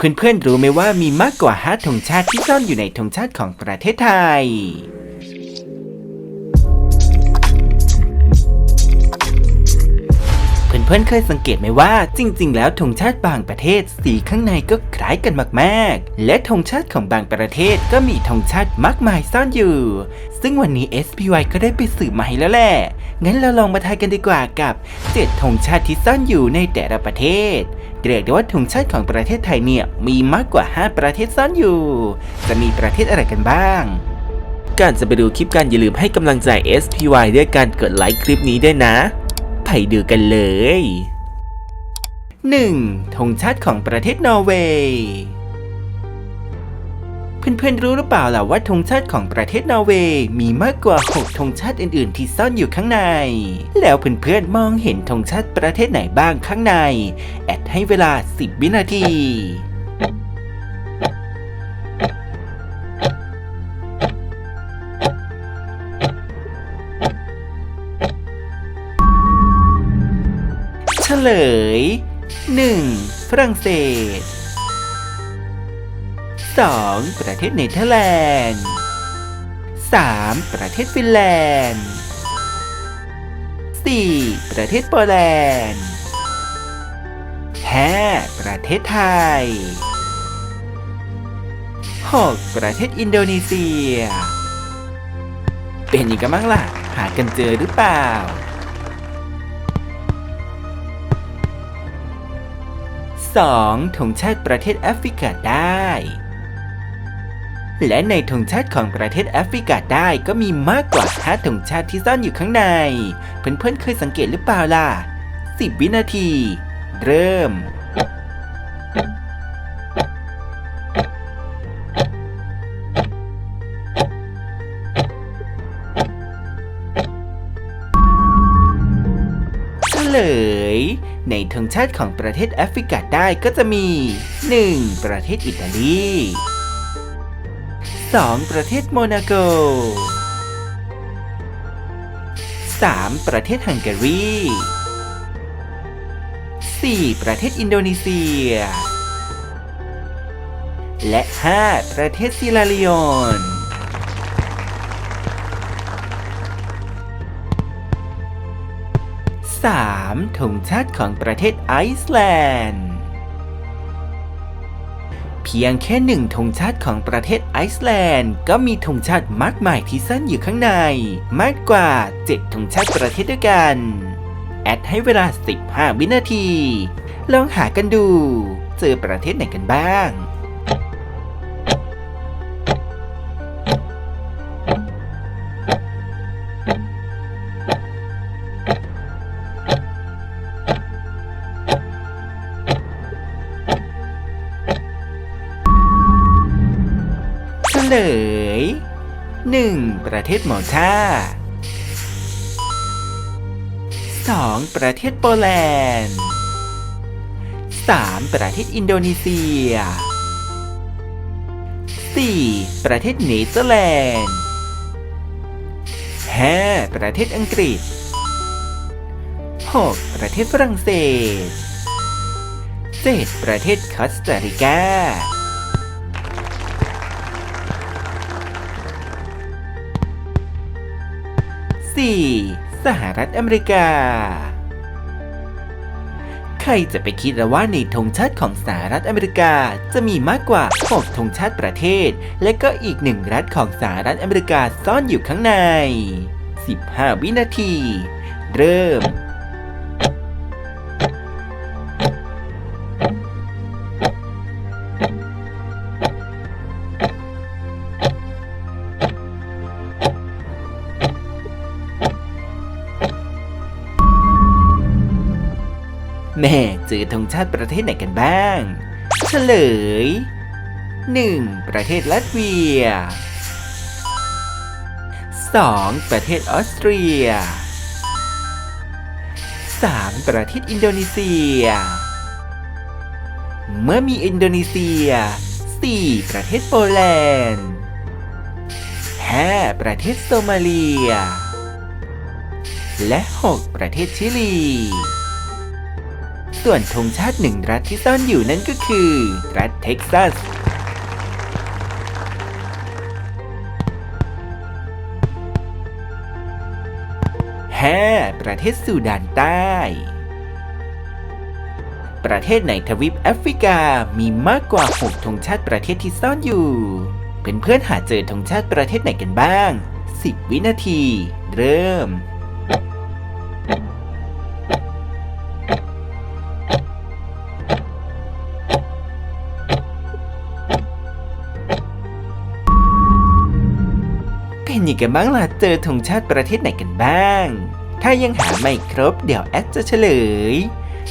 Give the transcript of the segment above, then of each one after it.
เพื่อนๆรู้ไหมว่ามีมากกว่าห้าธงชาติที่ซ่อนอยู่ในธงชาติของประเทศไทย เพื่อนๆเคยสังเกตไหมว่า จริง ๆ แล้วธงชาติบางประเทศสีข้างในก็คล้ายกันมากๆ และธงชาติของบางประเทศก็มีธงชาติมากมายซ่อนอยู่ ซึ่งวันนี้ SPY ก็ได้ไปสืบมาให้แล้วแหละ งั้นเราลองมาทายกันดีกว่ากับ 7ธงชาติที่ซ่อนอยู่ในแต่ละประเทศ เรียกได้ว่าธงชาติของประเทศไทยเนี่ยมีมากกว่า 5 ประเทศซ่อนอยู่ จะมีประเทศอะไรกันบ้างก่อนจะไปดูคลิปกันอย่าลืมให้กำลังใจ SPY ด้วยการกดไลค์คลิปนี้ด้วยนะ ไปดูกันเลย 1. ธงชาติของประเทศนอร์เวย์ เพื่อนๆรู้หรือเปล่าล่ะว่าธงชาติของประเทศนอร์เวย์มีมากกว่า 6ธงชาติอื่นๆ ที่ซ่อนอยู่ข้างใน แล้วเพื่อนๆมองเห็นธงชาติประเทศไหนบ้างข้างใน แอดให้เวลา 10 วินาทีเฉลย 1. ฝรั่งเศส 2. ประเทศเนเธอร์แลนด์ 3. ประเทศฟินแลนด์ 4. ประเทศโปแลนด์ 5. ประเทศไทย 6. ประเทศอินโดนีเซีย เป็นยังไงบ้างล่ะ หากันเจอหรือเปล่า 2. ธงชาติประเทศแอฟริกาใต้ และในธงชาติของประเทศแอฟริกาใต้ก็มีมากกว่า5ธงชาติที่ซ่อนอยู่ข้างใน เพื่อนๆเคยสังเกตหรือเปล่าล่ะ 10 วินาที เริ่มเลยในธงชาติของประเทศแอฟริกาใต้ก็จะมี 1. ประเทศอิตาลี 2. ประเทศโมนาโก 3. ประเทศฮังการี 4. ประเทศอินโดนีเซีย และ 5. ประเทศซิลาลีโอน 3. ธงชาติของประเทศไอซ์แลนด์ เพียงแค่หนึ่งธงชาติของประเทศไอซ์แลนด์ ก็มีธงชาติมากมายที่ซ่อนอยู่ข้างใน มากกว่า7ธงชาติประเทศด้วยกัน แอดให้เวลา 15 วินาที ลองหากันดู เจอประเทศไหนกันบ้าง ลย 1. ประเทศมอลตา 2. ประเทศโปแลนด์ 3. ประเทศอินโดนีเซีย 4. ประเทศเนเธอร์แลนด์ 5. ประเทศอังกฤษ 6. ประเทศฝรั่งเศส 7. ประเทศคอสตาริกา 4. สหรัฐอเมริกา ใครจะไปคิดละว่าในธงชาติของสหรัฐอเมริกาจะมีมากกว่า 6 ธงชาติประเทศ และก็อีกหนึ่งรัฐของสหรัฐอเมริกาซ่อนอยู่ข้างใน 15 วินาที เริ่ม แม่เจอธงชาติประเทศไหนกันบ้าง เฉลย 1. ประเทศลัตเวีย 2. ประเทศออสเตรีย 3. ประเทศอินโดนีเซีย เมื่อมีอินโดนีเซีย 4. ประเทศโปแลนด์ 5. ประเทศโซมาเลีย และ 6. ประเทศชิลี ส่วนธงชาติหนึ่งรัฐที่ซ่อนอยู่นั่นก็คือ รัฐเท็กซัส 5. ประเทศสูดานใต้ ประเทศในทวีปแอฟริกามีมากกว่า 6 ธงชาติประเทศที่ซ่อนอยู่เป็นเพื่อนๆหาเจอธงชาติประเทศไหนกันบ้าง 10 วินาที เริ่ม นยังไงบ้างล่ะเจอธงชาติประเทศไหนกันบ้าง ถ้ายังหาไม่ครบเดี๋ยวแอดจะเฉลย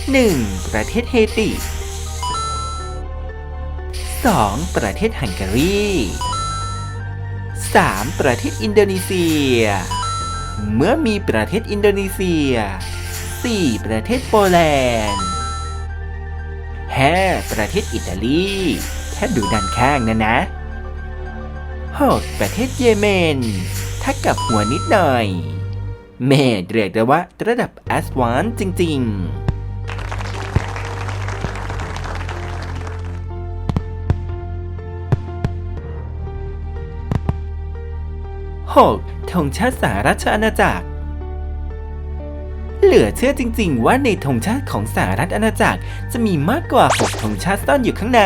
1. ประเทศเฮติ 2. ประเทศฮังการี 3. ประเทศอินโดนีเซีย เมื่อมีประเทศอินโดนีเซีย 4. ประเทศโปแลนด์ 5. ประเทศอิตาลี ถ้าดูด้านข้างนะนะ 6. ประเทศเยเมนถ้ากับหัวนิดหน่อยแม่เรียกได้ว่าระดับ a s w a n จริง ๆ 6. ธงชาติสหราชอาณาจักร เหลือเชื่อจริง ๆ ว่าในธงชาติของสหรัฐอาณาจักรจะมีมากกว่า 6 ธงชาติซ่อนอยู่ข้างใน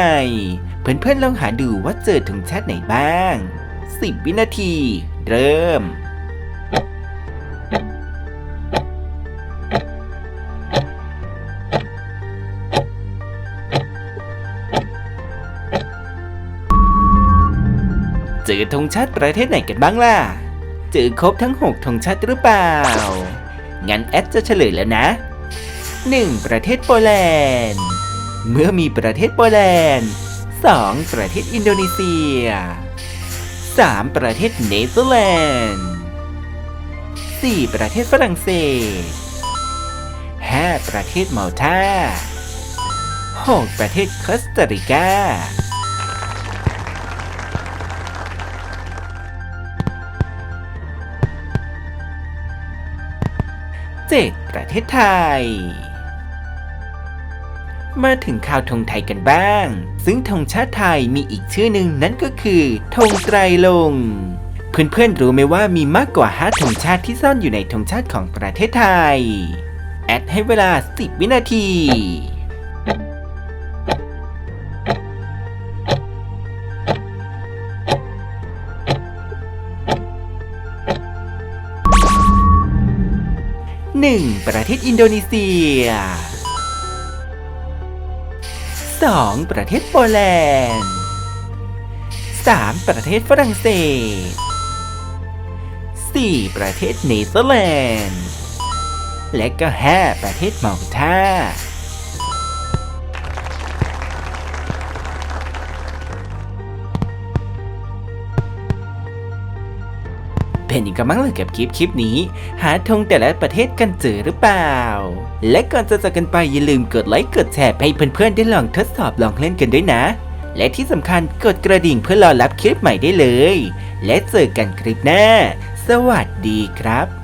เพื่อนๆลองหาดูว่าเจอธงชาติไหนบ้าง 10 วินาที เริ่มเจอธงชาติประเทศไหนกันบ้างล่ะ เจอครบทั้ง 6ธงชาติหรือเปล่า งั้นแอดจะเฉลยแล้วนะ 1. ประเทศโปแลนด์ เมื่อมีประเทศโปแลนด์ 2. ประเทศอินโดนีเซีย 3. ประเทศเนเธอร์แลนด์ 4. ประเทศฝรั่งเศส 5. ประเทศมาลตา 6. ประเทศคอสตาริกา 7. ประเทศไทย มาถึงข่าวธงไทยกันบ้าง ซึ่งธงชาติไทยมีอีกชื่อหนึ่งนั่นก็คือธงไตรลง เพื่อนๆรู้ไหมว่ามีมากกว่า5ธงชาติที่ซ่อนอยู่ในธงชาติของประเทศไทย แอดให้เวลา 10 วินาที 1. ประเทศอินโดนีเซีย 2. ประเทศโปแลนด์ 3. ประเทศฝรั่งเศส 4. ประเทศเนเธอร์แลนด์ และก็ 5. ประเทศมอลตา เป็นยังไงบ้างล่ะกับคลิปคลิปนี้ หาธงแต่ละประเทศกันเจอหรือเปล่า และก่อนจะจากกันไปอย่าลืมกดไลค์กดแชร์ให้เพื่อนๆได้ลองทดสอบลองเล่นกันด้วยนะ และที่สำคัญกดกระดิ่งเพื่อรอรับคลิปใหม่ได้เลย และเจอกันคลิปหน้า สวัสดีครับ